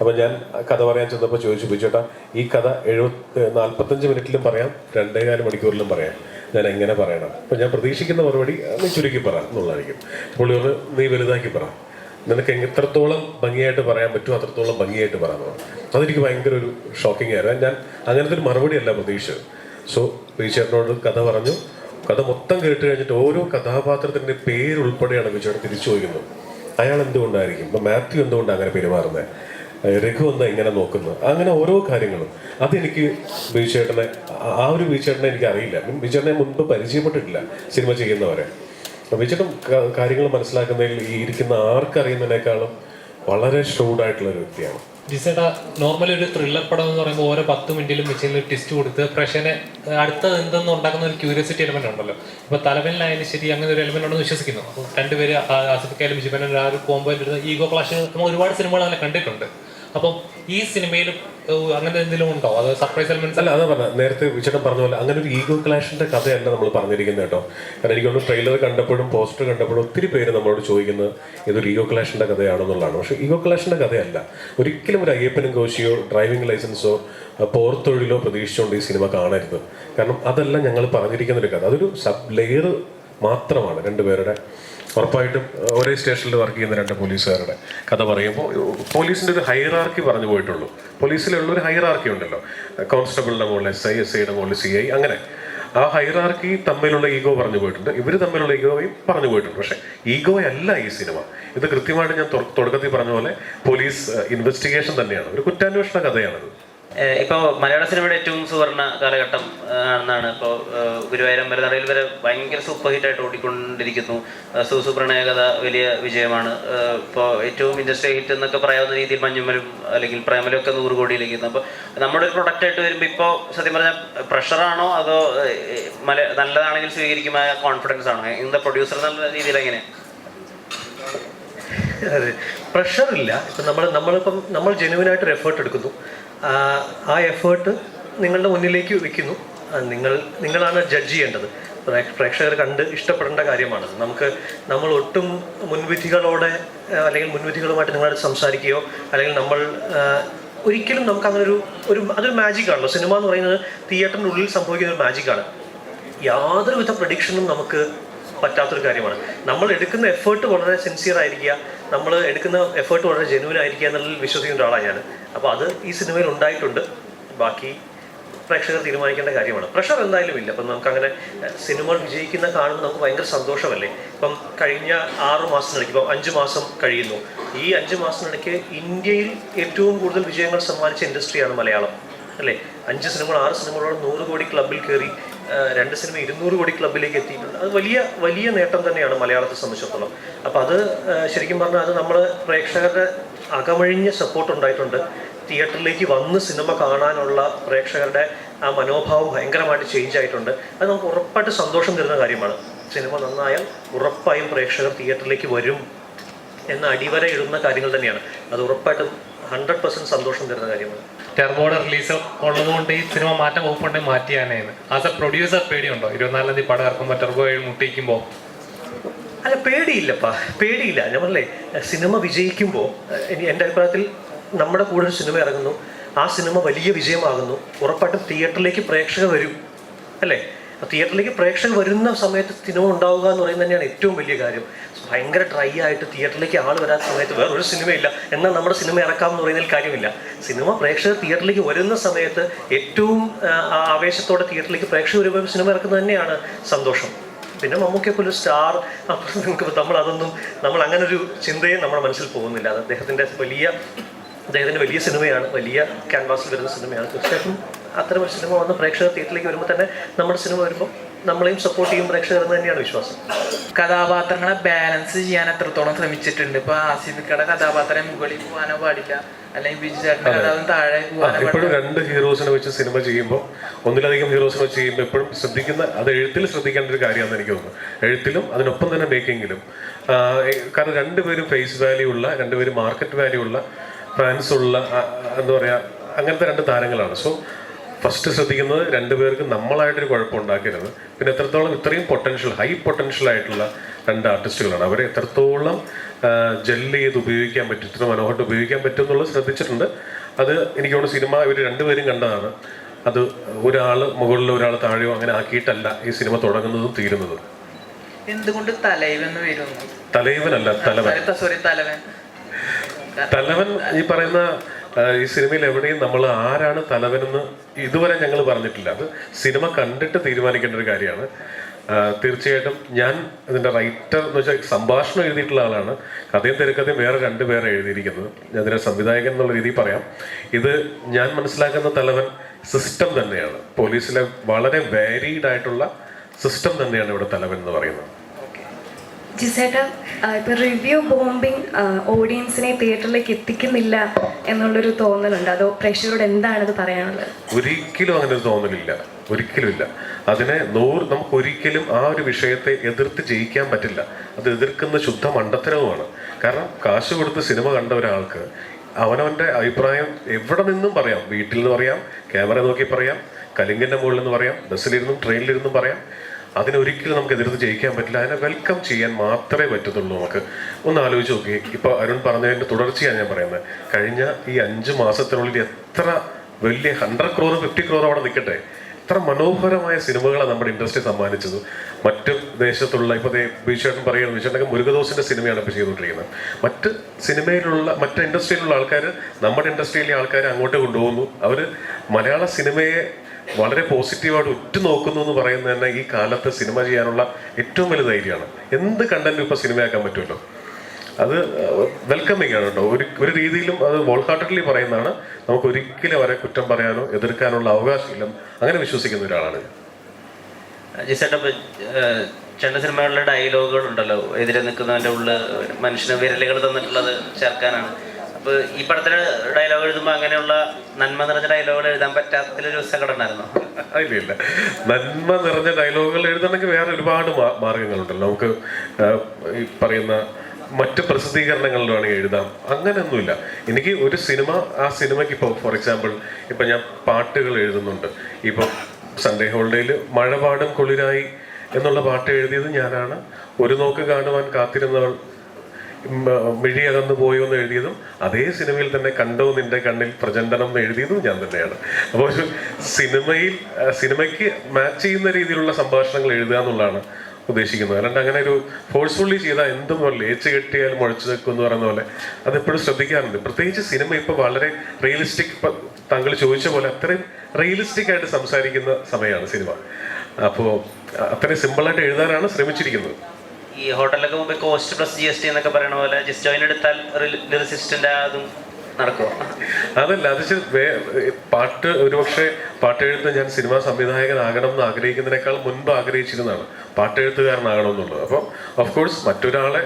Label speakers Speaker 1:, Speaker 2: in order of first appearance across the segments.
Speaker 1: അപ്പോൾ ഞാൻ കഥ പറയാൻ ചെന്നപ്പോൾ ചോദിച്ചു ബിജുട്ടാ ഈ കഥ എഴുപത്തി നാൽപ്പത്തഞ്ച് മിനിറ്റിലും പറയാം രണ്ടേകാൽ മണിക്കൂറിലും പറയാം. ഞാൻ എങ്ങനെ പറയണം? അപ്പോൾ ഞാൻ പ്രതീക്ഷിക്കുന്ന മറുപടി നീ ചുരുക്കി പറ എന്നുള്ളതായിരിക്കും. പുള്ളി ഒന്ന് നീ വലുതാക്കി പറ. നിനക്ക് എത്രത്തോളം ഭംഗിയായിട്ട് പറയാൻ പറ്റുമോ അത്രത്തോളം ഭംഗിയായിട്ട് പറയാൻ പറഞ്ഞു. അതെനിക്ക് ഭയങ്കര ഒരു ഷോക്കിംഗ് ആയിരുന്നു. ഞാൻ അങ്ങനത്തെ ഒരു മറുപടി അല്ല പ്രതീക്ഷിച്ചത്. സോ ബീച്ചേട്ടനോട് കഥ പറഞ്ഞു. കഥ മൊത്തം കേട്ട് കഴിഞ്ഞിട്ട് ഓരോ കഥാപാത്രത്തിന്റെ പേരുൾപ്പെടെയാണ് ബീച്ചേട്ടൻ തിരിച്ചു ചോദിക്കുന്നത്. അയാൾ എന്തുകൊണ്ടായിരിക്കും? ഇപ്പം മാത്യു എന്തുകൊണ്ടാണ് അങ്ങനെ പെരുമാറുന്നത് രഘു എന്ന് എങ്ങനെ നോക്കുന്നു? അങ്ങനെ ഓരോ കാര്യങ്ങളും. അതെനിക്ക് ബീച്ചേട്ടനെ ആ- ഒരു ബീച്ചേട്ടനെ എനിക്ക് അറിയില്ല. ബീച്ചേട്ടനെ മുൻപ് പരിചയപ്പെട്ടിട്ടില്ല സിനിമ ചെയ്യുന്നവരെ. ബീച്ചേട്ടൻ കാര്യങ്ങൾ മനസ്സിലാക്കുന്നതിൽ ഈ ഇരിക്കുന്ന ആർക്കറിയുന്നതിനേക്കാളും വളരെ ഷ്രൂഡായിട്ടുള്ള ഒരു വ്യക്തിയാണ്.
Speaker 2: ജിസേട്ടാ നോർമലി ഒരു ത്രില്ലർ പടം എന്ന് പറയുമ്പോൾ ഓരോ പത്ത് മിനിറ്റിലും മിച്ചിൽ ടിസ്റ്റ് കൊടുത്ത് പ്രഷനെ അടുത്തത് എന്തെന്ന് ഉണ്ടാക്കുന്ന ഒരു ക്യൂരിയോസിറ്റി എലമെന്റ് ഉണ്ടല്ലോ. ഇപ്പൊ തലവനിലായാലും ശരി അങ്ങനെ ഒരു എലമെന്റ് ഉണ്ടെന്ന് വിശ്വസിക്കുന്നു. അപ്പോൾ രണ്ടുപേര് ആസിഫിക്കായാലും ശിവനും ആ ഒരു കോമ്പോ ഈഗോ ക്ലാഷ് നമ്മൾ ഒരുപാട് സിനിമകൾ അങ്ങനെ കണ്ടിട്ടുണ്ട്. അപ്പം ഈ സിനിമയിൽ അങ്ങനെ എന്തെങ്കിലും ഉണ്ടോ? അത് സർപ്രൈസ് എലമെന്റ്സ്
Speaker 1: അല്ല അതാ പറഞ്ഞ. നേരത്തെ വിചേട്ടൻ പറഞ്ഞ പോലെ അങ്ങനെ ഒരു ഈഗോ ക്ലാഷിന്റെ കഥയല്ല നമ്മൾ പറഞ്ഞിരിക്കുന്നത് കേട്ടോ. കാരണം എനിക്ക് തോന്നുന്നു ട്രെയിലർ കണ്ടപ്പോഴും പോസ്റ്റർ കണ്ടപ്പോഴും ഒത്തിരി പേര് നമ്മളോട് ചോദിക്കുന്നത് ഇതൊരു ഈഗോ ക്ലാഷിന്റെ കഥയാണെന്നുള്ളതാണ്. പക്ഷെ ഈഗോ ക്ലാഷിന്റെ കഥയല്ല. ഒരിക്കലും ഒരു അയ്യപ്പനും കോശിയോ ഡ്രൈവിംഗ് ലൈസൻസോ പോർത്തൊഴിലോ പ്രതീക്ഷിച്ചുകൊണ്ട് ഈ സിനിമ കാണരുത്. കാരണം അതെല്ലാം ഞങ്ങൾ പറഞ്ഞിരിക്കുന്ന ഒരു കഥ. അതൊരു സബ് ലെയർ മാത്രമാണ് രണ്ടുപേരുടെ ഉറപ്പായിട്ടും ഒരേ സ്റ്റേഷനിൽ വർക്ക് ചെയ്യുന്ന രണ്ട് പോലീസുകാരുടെ കഥ പറയുമ്പോൾ പോലീസിന്റെ ഒരു ഹൈറാർക്കി പറഞ്ഞു പോയിട്ടുള്ളൂ. പോലീസിലുള്ള ഒരു ഹൈറാർക്കി ഉണ്ടല്ലോ. കോൺസ്റ്റബിളിന്റെ മുകളിൽ എസ് ഐ എസ് ഐയുടെ മുകളിൽ സി ഐ അങ്ങനെ. ആ ഹൈറാർക്കി തമ്മിലുള്ള ഈഗോ പറഞ്ഞു പോയിട്ടുണ്ട്. ഇവർ തമ്മിലുള്ള ഈഗോയും പറഞ്ഞു പോയിട്ടുണ്ട്. പക്ഷേ ഈഗോ അല്ല ഈ സിനിമ. ഇത് കൃത്യമായിട്ട് ഞാൻ തുടക്കത്തിൽ പറഞ്ഞ പോലെ പോലീസ് ഇൻവെസ്റ്റിഗേഷൻ തന്നെയാണ്. ഒരു കുറ്റാന്വേഷണ കഥയാണത്.
Speaker 3: ഏഹ് ഇപ്പൊ മലയാള സിനിമയുടെ ഏറ്റവും സുവർണ കാലഘട്ടം ആണെന്നാണ്. ഇപ്പോൾ ഗുരുവായൂരം വരെ നടയിൽ വരെ ഭയങ്കര സൂപ്പർ ഹിറ്റായിട്ട് ഓടിക്കൊണ്ടിരിക്കുന്നു. സുസുപ്രണയ സൂസു പ്രണയകഥ വലിയ വിജയമാണ്. ഇപ്പോ ഇപ്പോൾ ഏറ്റവും ഇൻഡസ്ട്രി ഹിറ്റ് എന്നൊക്കെ പറയാവുന്ന രീതിയിൽ മഞ്ഞുമലും അല്ലെങ്കിൽ പ്രേമലും ഒക്കെ നൂറ് കോടിയിലേക്ക് അപ്പോൾ നമ്മുടെ ഒരു പ്രൊഡക്റ്റ് ആയിട്ട് വരുമ്പോൾ ഇപ്പോൾ സത്യം പറഞ്ഞാൽ പ്രഷറാണോ അതോ മല നല്ലതാണെങ്കിൽ സ്വീകരിക്കുമായ കോൺഫിഡൻസ് ആണോ? ഇന്ന് പ്രൊഡ്യൂസർ എന്നുള്ള രീതിയിൽ എങ്ങനെ
Speaker 4: അതെ. പ്രഷറില്ല ഇപ്പം നമ്മൾ നമ്മളിപ്പം നമ്മൾ ജെനുവിനായിട്ട് ഒരു എഫേർട്ട് എടുക്കുന്നു. ആ, എഫേർട്ട് നിങ്ങളുടെ മുന്നിലേക്ക് വെക്കുന്നു. നിങ്ങൾ നിങ്ങളാണ് ജഡ്ജ് ചെയ്യേണ്ടത്. പ്രേക്ഷകർ കണ്ട് ഇഷ്ടപ്പെടേണ്ട കാര്യമാണത് നമുക്ക് നമ്മൾ ഒട്ടും മുൻവിധികളോടെ അല്ലെങ്കിൽ മുൻവിധികളുമായിട്ട് നിങ്ങളോട് സംസാരിക്കുകയോ അല്ലെങ്കിൽ നമ്മൾ ഒരിക്കലും നമുക്ക് അങ്ങനെ ഒരു ഒരു അതൊരു മാജിക് ആണല്ലോ. സിനിമ എന്ന് പറയുന്നത് തിയേറ്ററിന്റെ ഉള്ളിൽ സംഭവിക്കുന്ന ഒരു മാജിക്കാണ് യാതൊരുവിധ പ്രഡിക്ഷനും നമുക്ക് പറ്റാത്തൊരു കാര്യമാണ്. നമ്മൾ എടുക്കുന്ന എഫേർട്ട് വളരെ സിൻസിയർ ആയിരിക്കുക. നമ്മൾ എടുക്കുന്ന എഫേർട്ട് വളരെ ജെനുവൻ ആയിരിക്കുക എന്നുള്ളതിൽ വിശ്വസിക്കുന്ന ഒരാളാണ് ഞാൻ. അപ്പോൾ അത് ഈ സിനിമയിൽ ഉണ്ടായിട്ടുണ്ട്. ബാക്കി പ്രേക്ഷകർ തീരുമാനിക്കേണ്ട കാര്യമാണ്. പ്രഷർ എന്തായാലും ഇല്ല. അപ്പം നമുക്ക് അങ്ങനെ സിനിമകൾ വിജയിക്കുന്ന കാണുമ്പോൾ നമുക്ക് ഭയങ്കര സന്തോഷമല്ലേ? ഇപ്പം കഴിഞ്ഞ ആറ് മാസത്തിനിടയ്ക്ക് ഇപ്പം അഞ്ച് മാസം കഴിയുന്നു. ഈ അഞ്ച് മാസത്തിനിടയ്ക്ക് ഇന്ത്യയിൽ ഏറ്റവും കൂടുതൽ വിജയങ്ങൾ സമ്മാനിച്ച ഇൻഡസ്ട്രിയാണ് മലയാളം. അല്ലേ? അഞ്ച് സിനിമകൾ ആറ് സിനിമകളോട് നൂറ് കോടി ക്ലബിൽ കയറി രണ്ട് സിനിമ ഇരുന്നൂറ് കോടി ക്ലബിലേക്ക് എത്തിയിട്ടുണ്ട്. അത് വലിയ വലിയ നേട്ടം തന്നെയാണ് മലയാളത്തെ സംബന്ധിച്ചിടത്തോളം. അപ്പോൾ അത് ശരിക്കും പറഞ്ഞാൽ അത് നമ്മൾ പ്രേക്ഷകരുടെ അകമഴിഞ്ഞ സപ്പോർട്ട് ഉണ്ടായിട്ടുണ്ട്. തിയേറ്ററിലേക്ക് വന്ന് സിനിമ കാണാനുള്ള പ്രേക്ഷകരുടെ ആ മനോഭാവം ഭയങ്കരമായിട്ട് ചേഞ്ച് ആയിട്ടുണ്ട്. അത് നമുക്ക് ഉറപ്പായിട്ട് സന്തോഷം തരുന്ന കാര്യമാണ്. സിനിമ നന്നായാൽ ഉറപ്പായും പ്രേക്ഷകർ തിയേറ്ററിലേക്ക് വരും എന്ന അടിവര ഇടുന്ന കാര്യങ്ങൾ തന്നെയാണ്. അത് ഉറപ്പായിട്ടും ഹൺഡ്രഡ് പെർസെന്റ് സന്തോഷം തരുന്ന കാര്യമാണ്.
Speaker 2: ടെർബോയുടെ റിലീസ് ഉള്ളതുകൊണ്ട് ഈ സിനിമ മാറ്റം വകുപ്പുണ്ടെങ്കിൽ മാറ്റിയാനേന്ന് ആസ് എ പ്രൊഡ്യൂസർ പേടിയുണ്ടോ? ഇരുപത്തിനാലാം തീയതി പടം ഇറക്കുമ്പോൾ ടെർബോ മുട്ടിക്കുമ്പോൾ
Speaker 4: അല്ല പേടിയില്ലപ്പാ. പേടിയില്ല. ഞാൻ പറഞ്ഞേ സിനിമ വിജയിക്കുമ്പോൾ എന്റെ അഭിപ്രായത്തിൽ നമ്മുടെ കൂടെ ഒരു സിനിമ ഇറങ്ങുന്നു. ആ സിനിമ വലിയ വിജയമാകുന്നു. ഉറപ്പായിട്ടും തിയേറ്ററിലേക്ക് പ്രേക്ഷകർ വരും. അല്ലേ? തിയേറ്ററിലേക്ക് പ്രേക്ഷകർ വരുന്ന സമയത്ത് സിനിമ ഉണ്ടാവുക എന്ന് പറയുന്നത് തന്നെയാണ് ഏറ്റവും വലിയ കാര്യം. ഭയങ്കര ഡ്രൈ ആയിട്ട് തിയേറ്ററിലേക്ക് ആൾ വരാൻ സമയത്ത് വേറെ ഒരു സിനിമയില്ല. എന്നാൽ നമ്മുടെ സിനിമ ഇറക്കാം എന്ന് പറയുന്നതിൽ കാര്യമില്ല. സിനിമ പ്രേക്ഷകർ തിയേറ്ററിലേക്ക് വരുന്ന സമയത്ത് ഏറ്റവും ആവേശത്തോടെ തിയേറ്ററിലേക്ക് പ്രേക്ഷകർ വരുമ്പോൾ സിനിമ ഇറക്കുന്നത് തന്നെയാണ് സന്തോഷം. പിന്നെ മമ്മൂക്കെ ഒരു സ്റ്റാർ നമുക്ക് നമ്മൾ അതൊന്നും നമ്മൾ അങ്ങനെ ഒരു ചിന്തയും നമ്മുടെ മനസ്സിൽ പോകുന്നില്ല. അത് അദ്ദേഹത്തിന്റെ വലിയ അദ്ദേഹത്തിന്റെ വലിയ സിനിമയാണ് വലിയ ക്യാൻവാസിൽ വരുന്ന സിനിമയാണ്. തീർച്ചയായിട്ടും അത്തരം ഒരു സിനിമ വന്ന് പ്രേക്ഷകർ തിയേറ്ററിലേക്ക് വരുമ്പോൾ തന്നെ നമ്മുടെ സിനിമ വരുമ്പോൾ നമ്മളെയും സപ്പോർട്ട് ചെയ്യും പ്രേക്ഷകർ എന്ന് തന്നെയാണ് വിശ്വാസം.
Speaker 5: കഥാപാത്രങ്ങളെ ബാലൻസ് ചെയ്യാൻ എത്രത്തോളം ശ്രമിച്ചിട്ടുണ്ട്? ഇപ്പൊ ആസിഫിക്കയുടെ കഥാപാത്രം മുകളിൽ പോകാനോ പാടില്ല. അല്ലെങ്കിൽ കഥാപാത്രം താഴെ പോകാനോ
Speaker 1: എപ്പോഴും രണ്ട് ഹീറോസിനെ വെച്ച് സിനിമ ചെയ്യുമ്പോൾ ഒന്നിലധികം ഹീറോസിനെ വെച്ച് ചെയ്യുമ്പോൾ എപ്പോഴും ശ്രദ്ധിക്കുന്ന അത് എഴുത്തിൽ ശ്രദ്ധിക്കേണ്ട ഒരു കാര്യമാണെന്ന് എനിക്ക് തോന്നുന്നു. എഴുത്തിലും അതിനൊപ്പം തന്നെ മേക്കിങ്ങിലും കാരണം രണ്ടുപേരും ഫേസ് വാല്യൂ ഉള്ള രണ്ടുപേരും മാർക്കറ്റ് വാല്യൂ ഉള്ള ഫാൻസ് ഉള്ള എന്താ പറയുക അങ്ങനത്തെ രണ്ട് താരങ്ങളാണ്. സോ ഫസ്റ്റ് ശ്രദ്ധിക്കുന്നത് രണ്ടുപേർക്ക് നമ്മളായിട്ടൊരു കുഴപ്പം ഉണ്ടാക്കരുത് പിന്നെ എത്രത്തോളം ഇത്രയും പൊട്ടൻഷ്യൽ ഹൈ പൊട്ടൻഷ്യൽ ആയിട്ടുള്ള രണ്ട് ആർട്ടിസ്റ്റുകളാണ് അവരെ എത്രത്തോളം ജെല്ല് ചെയ്ത് ഉപയോഗിക്കാൻ പറ്റും ഇത്ര മനോഹരമായിട്ട് ഉപയോഗിക്കാൻ പറ്റും എന്നുള്ളത് ശ്രദ്ധിച്ചിട്ടുണ്ട്. അത് എനിക്ക് തോന്നുന്നു സിനിമ ഇവർ രണ്ടുപേരും കണ്ടതാണ്. അത് ഒരാൾ മുകളിൽ ഒരാൾ താഴെയോ അങ്ങനെ ആക്കിയിട്ടല്ല ഈ സിനിമ തുടങ്ങുന്നതും തീരുന്നതും.
Speaker 5: എന്തുകൊണ്ട്
Speaker 1: തലൈവനല്ല തലവൻ.
Speaker 5: സോറി തലവൻ.
Speaker 1: തലവൻ ഈ പറയുന്ന ഈ സിനിമയിൽ എവിടെയും നമ്മൾ ആരാണ് തലവനെന്ന് ഇതുവരെ ഞങ്ങൾ പറഞ്ഞിട്ടില്ല. അത് സിനിമ കണ്ടിട്ട് തീരുമാനിക്കേണ്ട ഒരു കാര്യമാണ്. തീർച്ചയായിട്ടും ഞാൻ ഇതിന്റെ റൈറ്റർ എന്ന് വെച്ചാൽ സംഭാഷണം എഴുതിയിട്ടുള്ള ആളാണ്. കഥയും തിരക്കഥയും വേറെ രണ്ട് പേരെ എഴുതിയിരിക്കുന്നത്. ഞാൻ ഇതിനെ സംവിധായകൻ എന്നുള്ള രീതിയിൽ പറയാം. ഇത് ഞാൻ മനസ്സിലാക്കുന്ന തലവൻ സിസ്റ്റം തന്നെയാണ്. പോലീസിലെ വളരെ വാരീഡ് ആയിട്ടുള്ള സിസ്റ്റം തന്നെയാണ് ഇവിടെ തലവൻ എന്ന് പറയുന്നത്.
Speaker 6: ജിസേട്ടാ ഇപ്പൊ റിവ്യൂ ബോംബിംഗ് ഓഡിയൻസിനെ തിയേറ്ററിലേക്ക് എത്തിക്കുന്നില്ല എന്നുള്ളൊരു തോന്നലുണ്ട്. അതോ പ്രേക്ഷകരോട് എന്താണ് ഇത് പറയാനുള്ളത്?
Speaker 1: ഒരിക്കലും അങ്ങനെ ഒരു തോന്നലില്ല. ഒരിക്കലും ഇല്ല അതിനെ നൂറ് നമുക്ക് ഒരിക്കലും ആ ഒരു വിഷയത്തെ എതിർത്ത് ജയിക്കാൻ പറ്റില്ല. അത് എതിർക്കുന്ന ശുദ്ധ മണ്ടത്തരവുമാണ്. കാരണം കാശ് കൊടുത്ത് സിനിമ കണ്ട ഒരാൾക്ക് അവനവന്റെ അഭിപ്രായം എവിടെ നിന്നും പറയാം? വീട്ടിൽ നിന്ന് പറയാം ക്യാമറ നോക്കി പറയാം കലിങ്കിന്റെ മുകളിൽ നിന്ന് പറയാം ബസ്സിലിരുന്നും ട്രെയിനിലിരുന്നും പറയാം. അതിനൊരിക്കലും നമുക്ക് എതിർത്ത് ജയിക്കാൻ പറ്റില്ല. അതിനെ വെൽക്കം ചെയ്യാൻ മാത്രമേ പറ്റത്തുള്ളൂ നമുക്ക്. ഒന്ന് ആലോചിച്ച് നോക്കി. ഇപ്പോൾ അരുൺ പറഞ്ഞതിന്റെ തുടർച്ചയാണ് ഞാൻ പറയുന്നത്. കഴിഞ്ഞ ഈ അഞ്ച് മാസത്തിനുള്ളിൽ എത്ര വലിയ ഹൺഡ്രഡ് ക്രോർ ഫിഫ്റ്റി ക്രോർ അവിടെ നിൽക്കട്ടെ. എത്ര മനോഹരമായ സിനിമകളാണ് നമ്മുടെ ഇൻഡസ്ട്രി സമ്മാനിച്ചത്. മറ്റു ദേശത്തുള്ള ഇപ്പോൾ ബീച്ചേട്ടൻ പറയുന്നത് ബീച്ചേട്ടനൊക്കെ മുരുകദോസിന്റെ സിനിമയാണ് ഇപ്പോൾ ചെയ്തുകൊണ്ടിരിക്കുന്നത്. മറ്റ് സിനിമയിലുള്ള മറ്റ് ഇൻഡസ്ട്രിയിലുള്ള ആൾക്കാർ നമ്മുടെ ഇൻഡസ്ട്രിയിലെ ആൾക്കാർ അങ്ങോട്ട് കൊണ്ടുപോകുന്നു. അവർ മലയാള സിനിമയെ വളരെ പോസിറ്റീവായിട്ട് ഉറ്റുനോക്കുന്നു എന്ന് പറയുന്നത് തന്നെ ഈ കാലത്ത് സിനിമ ചെയ്യാനുള്ള ഏറ്റവും വലിയ ധൈര്യമാണ്. എന്ത് കണ്ടന്റും ഇപ്പോൾ സിനിമയാക്കാൻ പറ്റുമല്ലോ? അത് വെൽക്കമിങ് ആണ് കേട്ടോ. ഒരു ഒരു രീതിയിലും അത് വോൾ ഹാർട്ടഡ്ലി പറയുന്നതാണ്. നമുക്ക് ഒരിക്കലും അവരെ കുറ്റം പറയാനോ എതിർക്കാനുള്ള അവകാശമില്ല അങ്ങനെ വിശ്വസിക്കുന്ന ഒരാളാണ്
Speaker 3: ചെണ്ട സിനിമകളിലെ ഡയലോഗുകൾ ഉണ്ടല്ലോ? എതിരെ നിൽക്കുന്നവന്റെ ഉള്ളിൽ മനുഷ്യന് വിരലുകൾ തന്നിട്ടുള്ളത് ചേർക്കാനാണ്. അപ്പൊ ഈ പടത്തിലെ ഡയലോഗ് എഴുതുമ്പോൾ അങ്ങനെയുള്ള നന്മ നിറഞ്ഞ ഡയലോഗുകൾ എഴുതാൻ പറ്റാത്തതിലൊരു സങ്കടം ഉണ്ടായിരുന്നു?
Speaker 1: ഇല്ല ഇല്ല. നന്മ നിറഞ്ഞ ഡയലോഗുകൾ എഴുതണമെങ്കിൽ വേറെ ഒരുപാട് മാർഗങ്ങളുണ്ടല്ലോ. നമുക്ക് ഈ പറയുന്ന മറ്റ് പ്രസിദ്ധീകരണങ്ങളിൽ വേണമെങ്കിൽ എഴുതാം. അങ്ങനെയൊന്നുമില്ല. എനിക്ക് ഒരു സിനിമ ആ സിനിമയ്ക്ക് ഇപ്പോൾ ഫോർ എക്സാമ്പിൾ ഇപ്പം ഞാൻ പാട്ടുകൾ എഴുതുന്നുണ്ട്. ഇപ്പം സൺഡേ ഹോളിഡേയിൽ മഴപാടും കുളിരായി എന്നുള്ള പാട്ട് എഴുതിയത് ഞാനാണ്. ഒരു നോക്ക് കാണുവാൻ കാത്തിരുന്നവൾ മിഴി അകന്നു പോയോ എന്ന് എഴുതിയതും അതേ സിനിമയിൽ തന്നെ കണ്ടോ നിന്റെ കണ്ണിൽ പ്രചണ്ഡനം എന്ന് എഴുതിയതും ഞാൻ തന്നെയാണ്. അപ്പോൾ സിനിമയിൽ സിനിമയ്ക്ക് മാച്ച് ചെയ്യുന്ന രീതിയിലുള്ള സംഭാഷണങ്ങൾ എഴുതുക എന്നുള്ളതാണ് ഉദ്ദേശിക്കുന്നത്. അല്ലാണ്ട് അങ്ങനെ ഒരു ഫോഴ്സ്ഫുള്ളി ചെയ്താൽ എന്തും പോലെ ഏച്ച് കെട്ടിയാൽ മുഴച്ചു നിൽക്കും എന്ന് പറയുന്ന പോലെ അത് അതെപ്പോഴും ശ്രദ്ധിക്കാറുണ്ട്. പ്രത്യേകിച്ച് സിനിമ ഇപ്പോൾ വളരെ റിയലിസ്റ്റിക് താങ്കൾ ചോദിച്ച പോലെ അത്രയും റിയലിസ്റ്റിക് ആയിട്ട് സംസാരിക്കുന്ന സമയമാണ് സിനിമ. അപ്പോൾ അത്രയും സിമ്പിളായിട്ട് എഴുതാനാണ് ശ്രമിച്ചിരിക്കുന്നത്.
Speaker 3: ഈ ഹോട്ടലിലൊക്കെ മുമ്പ് cost plus G S T എന്നൊക്കെ പറയുന്ന പോലെ ജസ്റ്റ് ജോയിൻ എടുത്താൽ ലിറിസിസ്റ്റിന്റെ അതും നടക്കുമോ
Speaker 1: അതല്ല അത് പാട്ട് ഒരുപക്ഷെ പാട്ടെഴുത്ത് ഞാൻ സിനിമാ സംവിധായകനാകണം എന്ന് ആഗ്രഹിക്കുന്നതിനേക്കാൾ മുൻപ് ആഗ്രഹിച്ചിരുന്നതാണ്. പാട്ടെഴുത്തുകാരനാകണം എന്നുള്ളത് അപ്പം ഓഫ് കോഴ്സ് മറ്റൊരാളെ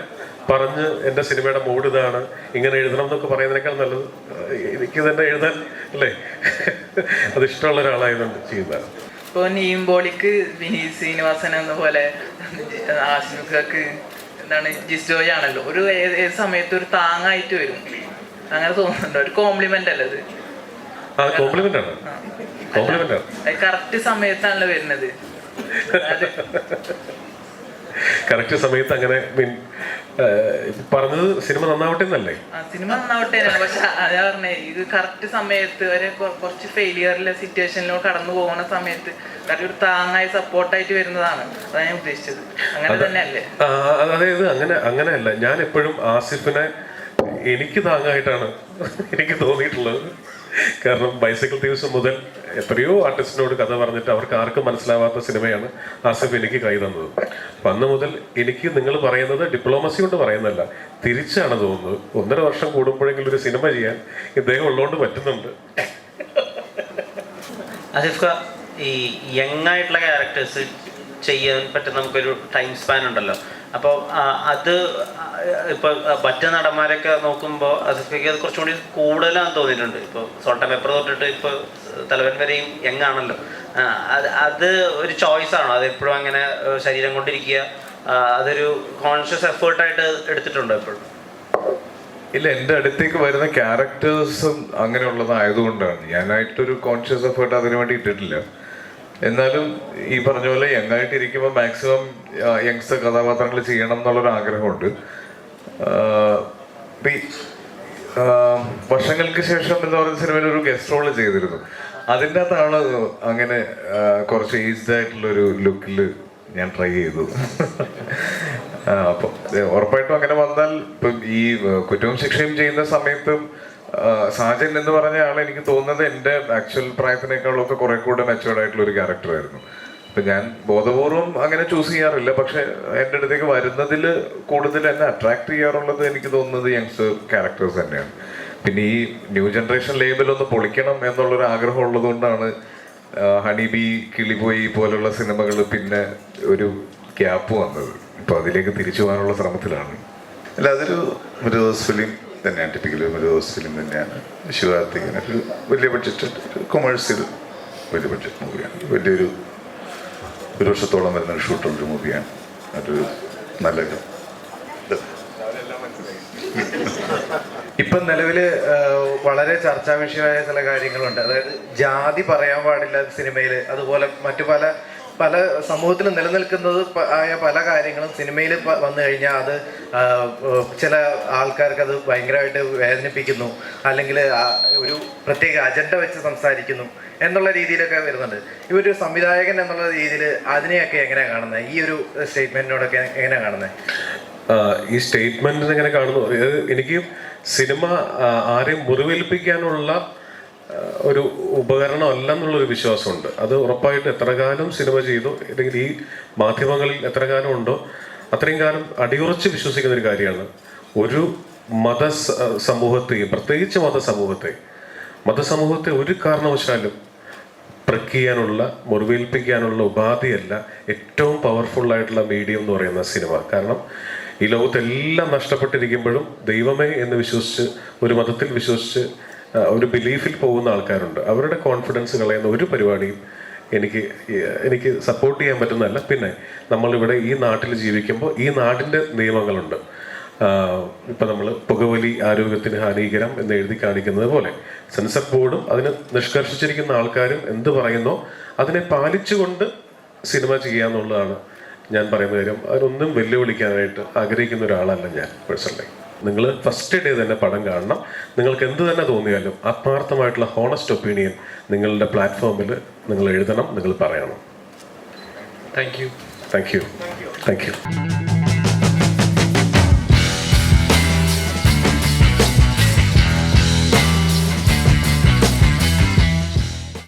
Speaker 1: പറഞ്ഞ് എന്റെ സിനിമയുടെ മൂഡ് ഇതാണ് ഇങ്ങനെ എഴുതണം എന്നൊക്കെ പറയുന്നതിനേക്കാൾ നല്ലത്. എനിക്ക് തന്നെ എഴുതാൻ അല്ലേ? അത് ഇഷ്ടമുള്ള ഒരാളായതുകൊണ്ട് ചെയ്യുന്നതാണ്.
Speaker 5: ഇപ്പൊ നീമ്പോളിക്ക് വിനീത് ശ്രീനിവാസൻ എന്ന പോലെ ആസിഫിക്ക് എന്താണ് ജിസ്റ്റോയ് ആണല്ലോ. ഒരു ഏത് സമയത്ത് ഒരു താങ്ങായിട്ട് വരും. അങ്ങനെ തോന്നുന്നുണ്ട്. ഒരു കോംപ്ലിമെന്റ് അല്ലേ അത്?
Speaker 1: ആ കോംപ്ലിമെന്റ് ആണ്. കോംപ്ലിമെന്റ് ആണ്.
Speaker 5: അത് കറക്റ്റ് സമയത്താണല്ലോ വരുന്നത്.
Speaker 1: കറക്റ്റ് സമയത്ത് അങ്ങനെ മീൻ പറഞ്ഞത് സിനിമ നന്നാവട്ടെ എന്നല്ലേ?
Speaker 5: സിനിമ നന്നാവട്ടെ. പക്ഷെ അതാ പറഞ്ഞേ ഇത് കറക്റ്റ് സമയത്ത് ഒരു കുറച്ച് ഫെയിലിയറിലെ സിറ്റുവേഷനിലോ കടന്നു പോകുന്ന സമയത്ത് കറക്റ്റ് ഒരു താങ്ങായി സപ്പോർട്ടായിട്ട് വരുന്നതാണ്. അതാണ് ഞാൻ ഉദ്ദേശിച്ചത്. അങ്ങനെ തന്നെയല്ലേ?
Speaker 1: അതായത് അങ്ങനെ അങ്ങനെയല്ല. ഞാൻ എപ്പോഴും ആസിഫിനെ എനിക്ക് താങ്ങായിട്ടാണ് എനിക്ക് തോന്നിയിട്ടുള്ളത്. കാരണം ബൈസൈക്കിൾ ദിവസം മുതൽ എത്രയോ ആർട്ടിസ്റ്റിനോട് കഥ പറഞ്ഞിട്ട് അവർക്ക് ആർക്കും മനസ്സിലാവാത്ത സിനിമയാണ് ആസിഫ് എനിക്ക് കൈ തന്നത്. അപ്പം അന്ന് മുതൽ എനിക്ക് നിങ്ങൾ പറയുന്നത് ഡിപ്ലോമസി കൊണ്ട് പറയുന്നതല്ല. തിരിച്ചാണ് തോന്നുന്നത് ഒന്നര വർഷം കൂടുമ്പോഴെങ്കിലും ഒരു സിനിമ ചെയ്യാൻ ഇദ്ദേഹം ഉള്ളതുകൊണ്ട് പറ്റുന്നുണ്ട്.
Speaker 3: ഈ യങ് ആയിട്ടുള്ള ക്യാരക്ടേഴ്സ് ചെയ്യാൻ പറ്റുന്ന നമുക്കൊരു ടൈം സ്പാൻ ഉണ്ടല്ലോ. അപ്പോൾ അത് ഇപ്പോൾ മറ്റു നടന്മാരൊക്കെ നോക്കുമ്പോൾ ആസിഫയ്ക്ക് അത് കുറച്ചുകൂടി കൂടുതലാന്ന് തോന്നിയിട്ടുണ്ട്. ഇപ്പോൾ സോൾട്ട പേപ്പർ തൊട്ടിട്ട് ഇപ്പോൾ തലവൻ വരെയും യങ് ആണല്ലോ അത് അത് ഒരു ചോയ്സ് ആണോ? അത് എപ്പോഴും അങ്ങനെ ശരീരം കൊണ്ടിരിക്കുക അതൊരു കോൺഷ്യസ് എഫേർട്ടായിട്ട് എടുത്തിട്ടുണ്ടോ എപ്പോഴും?
Speaker 7: ഇല്ല എന്റെ അടുത്തേക്ക് വരുന്ന ക്യാരക്ടേഴ്സും അങ്ങനെയുള്ളതായതുകൊണ്ടാണ്. ഞാനായിട്ടൊരു കോൺഷ്യസ് എഫേർട്ട് അതിനു വേണ്ടി ഇട്ടിട്ടില്ല. എന്നാലും ഈ പറഞ്ഞ പോലെ യങ്ങായിട്ട് ഇരിക്കുമ്പോൾ മാക്സിമം യങ്സ്റ്റർ കഥാപാത്രങ്ങൾ ചെയ്യണം എന്നുള്ളൊരു ആഗ്രഹമുണ്ട്. വർഷങ്ങൾക്ക് ശേഷം എന്ന് പറയുന്ന സിനിമയിൽ ഒരു ഗസ്റ്റ് റോൾ ചെയ്തിരുന്നു. അതിന്റെ അകത്താണ് അങ്ങനെ കുറച്ച് ഏജ്ഡ് ആയിട്ടുള്ള ഒരു ലുക്കിൽ ഞാൻ ട്രൈ ചെയ്തു. അപ്പോൾ അപ്പം ഉറപ്പായിട്ടും അങ്ങനെ വന്നാൽ ഇപ്പം ഈ കുറ്റവും ശിക്ഷയും ചെയ്യുന്ന സമയത്തും സാജൻ എന്ന് പറഞ്ഞ ആൾ എനിക്ക് തോന്നുന്നത് എന്റെ ആക്ച്വൽ പ്രായത്തിനേക്കാളൊക്കെ കുറെ കൂടെ മെച്ചുവേർഡ് ആയിട്ടുള്ള ഒരു ക്യാരക്ടറായിരുന്നു അപ്പൊ ഞാൻ ബോധപൂർവം അങ്ങനെ ചൂസ് ചെയ്യാറില്ല. പക്ഷെ എന്റെ അടുത്തേക്ക് വരുന്നതിൽ കൂടുതൽ എന്നെ അട്രാക്ട് ചെയ്യാറുള്ളത് എനിക്ക് തോന്നുന്നത് യങ്സ് ക്യാരക്ടേഴ്സ് തന്നെയാണ്. പിന്നെ ഈ ന്യൂ ജനറേഷൻ ലേബൽ ഒന്ന് പൊളിക്കണം എന്നുള്ളൊരു ആഗ്രഹം ഉള്ളത് കൊണ്ടാണ് ഹണി ബി കിളിപോയി പോലുള്ള സിനിമകൾ പിന്നെ ഒരു ഗ്യാപ്പ് വന്നത്. ഇപ്പൊ അതിലേക്ക് തിരിച്ചു പോകാനുള്ള ശ്രമത്തിലാണ്.
Speaker 8: അല്ല അതൊരു ഒരു ഫിലിം തന്നെയാണ്. ടിപ്പിക്കലി ഒരു ഫിലിം തന്നെയാണ്. ശിവകാർത്തികൻ ഒരു വലിയ ബഡ്ജറ്റ് കൊമേഴ്സ്യൽ വലിയ ബഡ്ജറ്റ് മൂവിയാണ് വലിയൊരു ഒരു വർഷത്തോളം വരുന്ന ഒരു ഷൂട്ടുള്ളൊരു മൂവിയാണ് അതൊരു നല്ല
Speaker 9: ഇപ്പം നിലവിൽ വളരെ ചർച്ചാ വിഷയമായ ചില കാര്യങ്ങളുണ്ട്. അതായത് ജാതി പറയാൻ പാടില്ല സിനിമയിൽ അതുപോലെ മറ്റു പല പല സമൂഹത്തിൽ നിലനിൽക്കുന്നത് ആയ പല കാര്യങ്ങളും സിനിമയിൽ വന്നു കഴിഞ്ഞാൽ അത് ചില ആൾക്കാർക്ക് അത് ഭയങ്കരമായിട്ട് വേദനിപ്പിക്കുന്നു. അല്ലെങ്കിൽ ഒരു പ്രത്യേക അജണ്ട വെച്ച് സംസാരിക്കുന്നു എന്നുള്ള രീതിയിലൊക്കെ വരുന്നുണ്ട്. ഇവരൊരു സംവിധായകൻ എന്നുള്ള രീതിയിൽ അതിനെയൊക്കെ എങ്ങനെയാണ് കാണുന്നത് ഈ ഒരു സ്റ്റേറ്റ്മെന്റിനോടൊക്കെ എങ്ങനെയാണ് കാണുന്നത്
Speaker 1: ഈ സ്റ്റേറ്റ്മെന്റ് എങ്ങനെ കാണുന്നു? എനിക്ക് സിനിമ ആരെയും മുറിവേൽപ്പിക്കാനുള്ള ഒരു ഉപകരണം അല്ല എന്നുള്ളൊരു വിശ്വാസമുണ്ട്. അത് ഉറപ്പായിട്ട് എത്ര കാലം സിനിമ ചെയ്തു അല്ലെങ്കിൽ ഈ മാധ്യമങ്ങളിൽ എത്ര കാലം ഉണ്ടോ അത്രയും കാലം അടിയുറച്ച് വിശ്വസിക്കുന്ന ഒരു കാര്യമാണ്. ഒരു മത സമൂഹത്തെയും പ്രത്യേകിച്ച് മതസമൂഹത്തെ മതസമൂഹത്തെ ഒരു കാരണവശാലും പ്രക്കിയാനുള്ള മുറിവേൽപ്പിക്കാനുള്ള ഉപാധിയല്ല ഏറ്റവും പവർഫുൾ ആയിട്ടുള്ള മീഡിയം എന്ന് പറയുന്ന സിനിമ. കാരണം ഈ ലോകത്തെല്ലാം നഷ്ടപ്പെട്ടിരിക്കുമ്പോഴും ദൈവമേ എന്ന് വിശ്വസിച്ച് ഒരു മതത്തിൽ വിശ്വസിച്ച് ഒരു ബിലീഫിൽ പോകുന്ന ആൾക്കാരുണ്ട്. അവരുടെ കോൺഫിഡൻസ് കളയുന്ന ഒരു പരിപാടിയും എനിക്ക് എനിക്ക് സപ്പോർട്ട് ചെയ്യാൻ പറ്റുന്നതല്ല. പിന്നെ നമ്മളിവിടെ ഈ നാട്ടിൽ ജീവിക്കുമ്പോൾ ഈ നാടിന്റെ നിയമങ്ങളുണ്ട്. ഇപ്പം നമ്മൾ പുകവലി ആരോഗ്യത്തിന് ഹാനികരം എന്ന് എഴുതി കാണിക്കുന്നത് പോലെ സെൻസർ ബോർഡും അതിന് നിഷ്കർഷിച്ചിരിക്കുന്ന ആൾക്കാരും എന്ത് പറയുന്നോ അതിനെ പാലിച്ചുകൊണ്ട് സിനിമ ചെയ്യാന്നുള്ളതാണ് ഞാൻ പറയുന്ന കാര്യം. അതിനൊന്നും വെല്ലുവിളിക്കാനായിട്ട് ആഗ്രഹിക്കുന്ന ഒരാളല്ല ഞാൻ പേഴ്സണലി നിങ്ങൾ ഫസ്റ്റ് ഡേ തന്നെ പടം കാണണം. നിങ്ങൾക്ക് എന്ത് തന്നെ തോന്നിയാലും ആത്മാർത്ഥമായിട്ടുള്ള ഹോണസ്റ്റ് ഒപ്പീനിയൻ നിങ്ങളുടെ പ്ലാറ്റ്ഫോമിൽ നിങ്ങൾ എഴുതണം നിങ്ങൾ പറയണം.
Speaker 2: Thank you
Speaker 1: thank you thank you